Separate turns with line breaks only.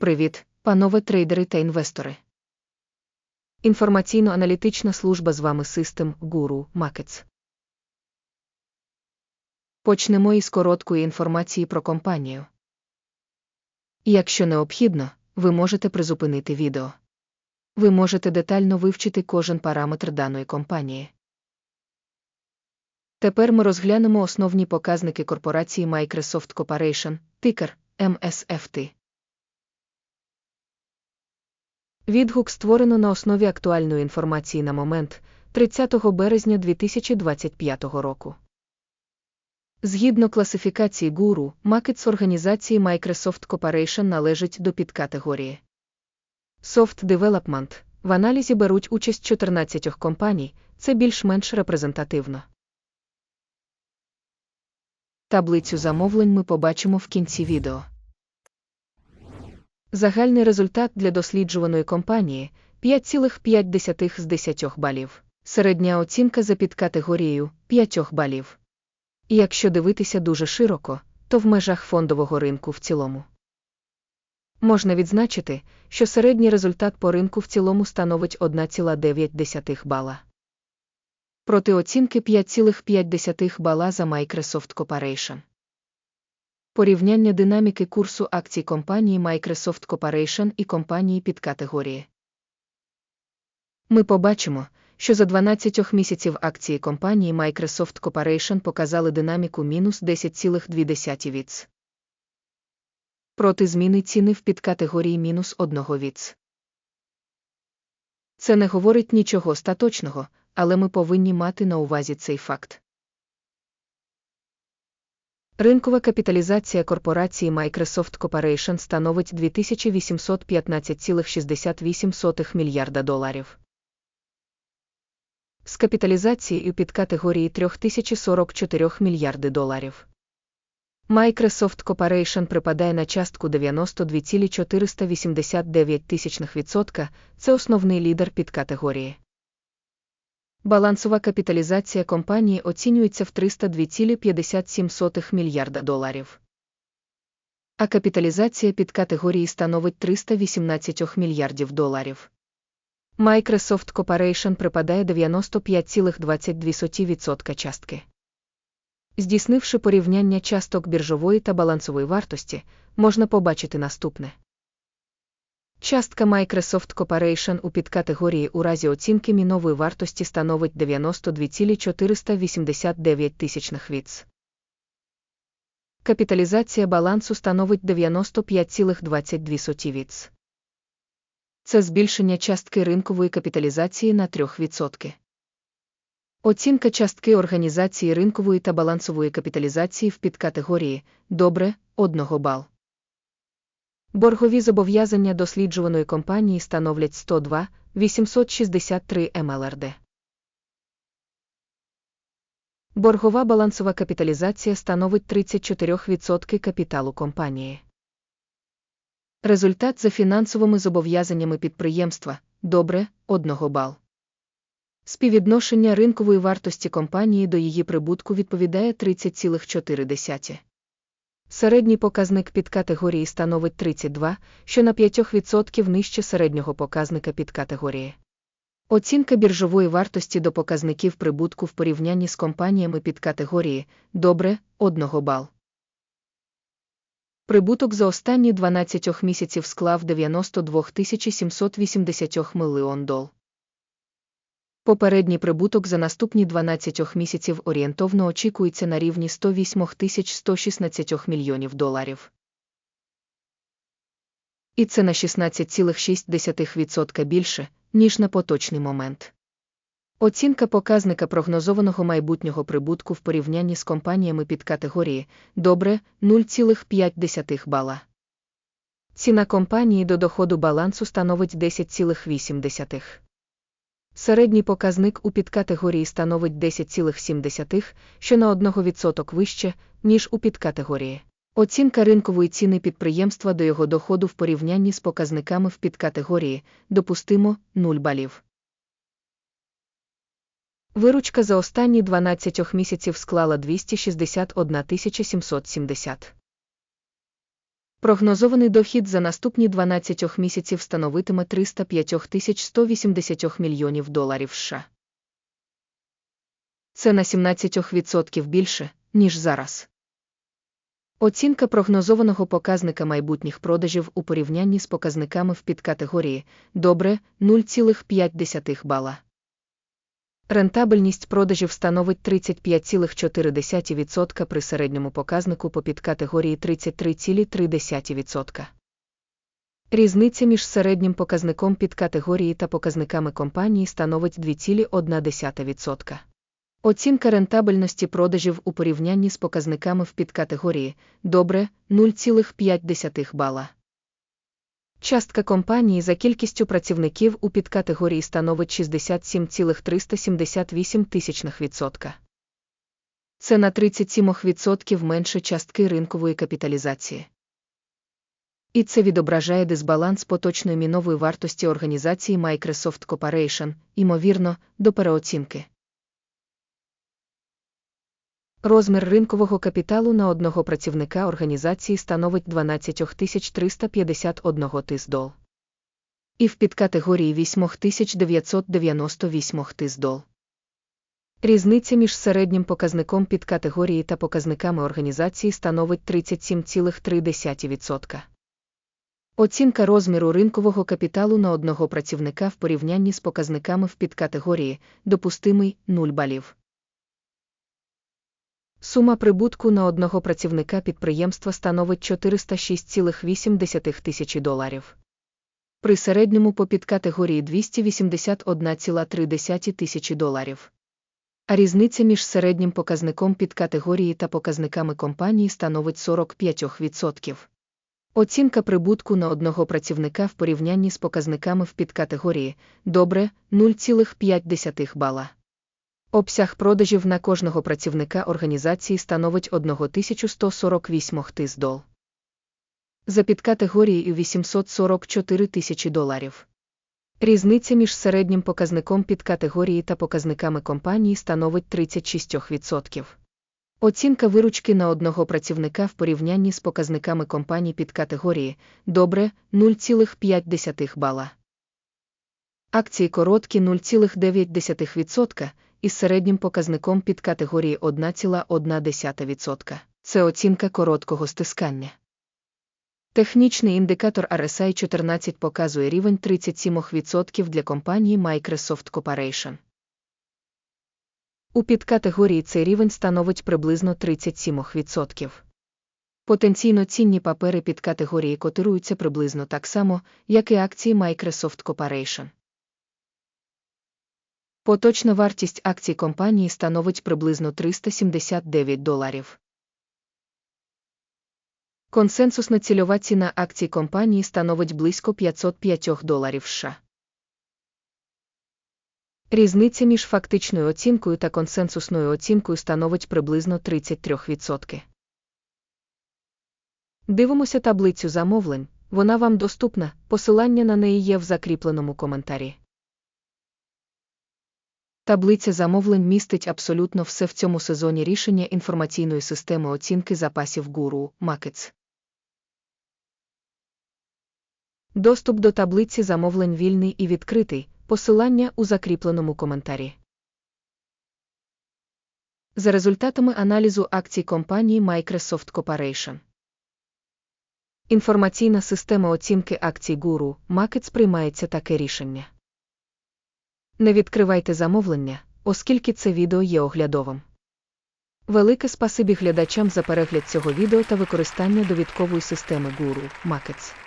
Привіт, панове трейдери та інвестори. Інформаційно-аналітична служба з вами System Guru Markets. Почнемо із короткої інформації про компанію. Якщо необхідно, ви можете призупинити відео. Ви можете детально вивчити кожен параметр даної компанії. Тепер ми розглянемо основні показники корпорації Microsoft Corporation, тикер MSFT. Відгук створено на основі актуальної інформації на момент 30 березня 2025 року. Згідно класифікації гуру, Макетс організації Microsoft Corporation належить до підкатегорії Soft Development. В аналізі беруть участь 14 компаній, це більш-менш репрезентативно. Таблицю замовлень ми побачимо в кінці відео. Загальний результат для досліджуваної компанії 5,5 з 10 балів. Середня оцінка за підкатегорією 5 балів. І якщо дивитися дуже широко, то в межах фондового ринку в цілому. Можна відзначити, що середній результат по ринку в цілому становить 1,9 бала. Проти оцінки 5,5 бала за Microsoft Corporation. Порівняння динаміки курсу акцій компанії Microsoft Corporation і компанії під категорії. Ми побачимо, що за 12 місяців акції компанії Microsoft Corporation показали динаміку мінус 10,2 віц. Проти зміни ціни в підкатегорії мінус 1 віц. Це не говорить нічого остаточного, але ми повинні мати на увазі цей факт. Ринкова капіталізація корпорації Microsoft Corporation становить 2815,68 мільярда доларів. З капіталізацією під категорії 3044 мільярди доларів. Microsoft Corporation припадає на частку 92,489%, це основний лідер під категорії. Балансова капіталізація компанії оцінюється в 302,57 мільярда доларів. А капіталізація під категорії становить 318 мільярдів доларів. Microsoft Corporation припадає 95,22% частки. Здійснивши порівняння часток біржової та балансової вартості, можна побачити наступне. Частка Microsoft Corporation у підкатегорії у разі оцінки мінової вартості становить 92,489 тисячних віц. Капіталізація балансу становить 95,22 віц. Це збільшення частки ринкової капіталізації на 3%. Оцінка частки організації ринкової та балансової капіталізації в підкатегорії добре 1 бал. Боргові зобов'язання досліджуваної компанії становлять 102 863 МЛРД. Боргова балансова капіталізація становить 34% капіталу компанії. Результат за фінансовими зобов'язаннями підприємства добре 1 бал. Співвідношення ринкової вартості компанії до її прибутку відповідає 30,4. Середній показник під категорії становить 32, що на 5% нижче середнього показника під категорії. Оцінка біржової вартості до показників прибутку в порівнянні з компаніями під категорії добре 1 бал. Прибуток за останні 12 місяців склав 92 780 мільйон дол. Попередній прибуток за наступні 12 місяців орієнтовно очікується на рівні 108 116 мільйонів доларів. І це на 16,6% більше, ніж на поточний момент. Оцінка показника прогнозованого майбутнього прибутку в порівнянні з компаніями під категорії добре 0,5 бала. Ціна компанії до доходу балансу становить 10,8. Середній показник у підкатегорії становить 10,7, що на 1% вище, ніж у підкатегорії. Оцінка ринкової ціни підприємства до його доходу в порівнянні з показниками в підкатегорії допустимо 0 балів. Виручка за останні 12 місяців склала 261 770. Прогнозований дохід за наступні 12 місяців становитиме 305 180 мільйонів доларів США. Це на 17% більше, ніж зараз. Оцінка прогнозованого показника майбутніх продажів у порівнянні з показниками в підкатегорії добре 0,5 бала. Рентабельність продажів становить 35,4% при середньому показнику по підкатегорії 33,3%. Різниця між середнім показником підкатегорії та показниками компанії становить 2,1%. Оцінка рентабельності продажів у порівнянні з показниками в підкатегорії добре 0,5 бала. Частка компанії за кількістю працівників у підкатегорії становить 67,378 тисячних відсотка. Це на 37% менше частки ринкової капіталізації. І це відображає дисбаланс поточної мінової вартості організації Microsoft Corporation, ймовірно, до переоцінки. Розмір ринкового капіталу на одного працівника організації становить 12 351 тисдол. І в підкатегорії 8998 тисдол. Різниця між середнім показником підкатегорії та показниками організації становить 37,3%. Оцінка розміру ринкового капіталу на одного працівника в порівнянні з показниками в підкатегорії допустимий 0 балів. Сума прибутку на одного працівника підприємства становить 406,8 тисячі доларів. При середньому по підкатегорії 281,3 тисячі доларів. А різниця між середнім показником підкатегорії та показниками компанії становить 45%. Оцінка прибутку на одного працівника в порівнянні з показниками в підкатегорії добре 0,5 бала. Обсяг продажів на кожного працівника організації становить 1148 тисдол. За підкатегорією 844 тисячі доларів. Різниця між середнім показником підкатегорії та показниками компанії становить 36%. Оцінка виручки на одного працівника в порівнянні з показниками компаній підкатегорії добре 0,5 бала. Акції короткі 0,9% із середнім показником під категорії 1,1%. Це оцінка короткого стискання. Технічний індикатор RSI 14 показує рівень 37% для компанії Microsoft Corporation. У підкатегорії цей рівень становить приблизно 37%. Потенційно цінні папери під категорії котируються приблизно так само, як і акції Microsoft Corporation. Поточна вартість акцій компанії становить приблизно 379 доларів. Консенсусна цільова ціна акцій компанії становить близько 505 доларів США. Різниця між фактичною оцінкою та консенсусною оцінкою становить приблизно 33%. Дивимося таблицю замовлень, вона вам доступна, посилання на неї є в закріпленому коментарі. Таблиця замовлень містить абсолютно все в цьому сезоні рішення інформаційної системи оцінки запасів гуру Markets. Доступ до таблиці замовлень вільний і відкритий. Посилання у закріпленому коментарі. За результатами аналізу акцій компанії Microsoft Corporation. Інформаційна система оцінки акцій гуру Markets приймається таке рішення. Не відкривайте замовлення, оскільки це відео є оглядовим. Велике спасибі глядачам за перегляд цього відео та використання довідкової системи Guru Markets.